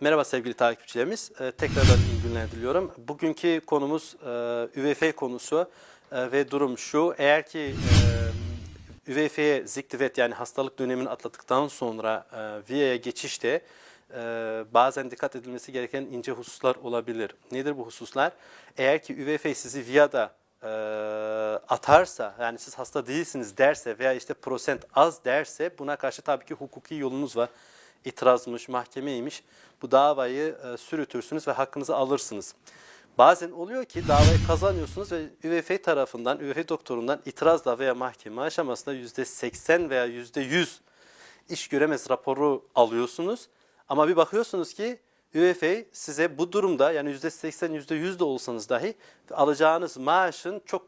Merhaba sevgili takipçilerimiz. Ee, tekrardan iyi günler diliyorum. Bugünkü konumuz e, ÜVF konusu E, ve durum şu. Eğer ki e, ÜVF'ye ziktivet yani hastalık dönemini atlattıktan sonra e, VIA'ya geçişte e, bazen dikkat edilmesi gereken ince hususlar olabilir. Nedir bu hususlar? Eğer ki ÜVF sizi VIA'da e, atarsa yani siz hasta değilsiniz derse veya işte prosent az derse buna karşı tabii ki hukuki yolunuz var. İtirazmış, mahkemeymiş. Bu davayı e, sürütürsünüz ve hakkınızı alırsınız. Bazen oluyor ki davayı kazanıyorsunuz ve ÜVF tarafından, ÜVF doktorundan itirazla veya mahkeme aşamasında %80 veya %100 iş göremez raporu alıyorsunuz. Ama bir bakıyorsunuz ki ÜVF size bu durumda yani %80, %100 de olsanız dahi alacağınız maaşın çok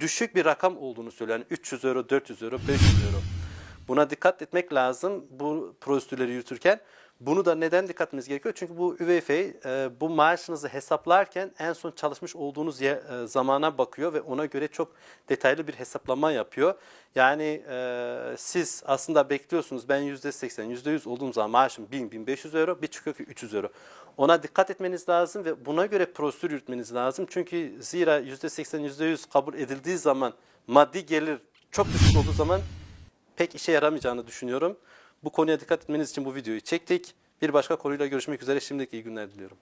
düşük bir rakam olduğunu söylüyor. Yani 300 euro, 400 euro, 500 euro. Buna dikkat etmek lazım bu prosedürleri yürütürken. Bunu da neden dikkat etmeniz gerekiyor? Çünkü bu ÜVF e, bu maaşınızı hesaplarken en son çalışmış olduğunuz ye- e, zamana bakıyor ve ona göre çok detaylı bir hesaplama yapıyor. Yani e, siz aslında bekliyorsunuz ben %80, %100 olduğum zaman maaşım 1000-1500 euro bir çıkıyor ki 300 euro. Ona dikkat etmeniz lazım ve buna göre prosedür yürütmeniz lazım. Çünkü zira %80, %100 kabul edildiği zaman maddi gelir çok düşük olduğu zaman pek işe yaramayacağını düşünüyorum. Bu konuya dikkat etmeniz için bu videoyu çektik. Bir başka konuyla görüşmek üzere. Şimdilik iyi günler diliyorum.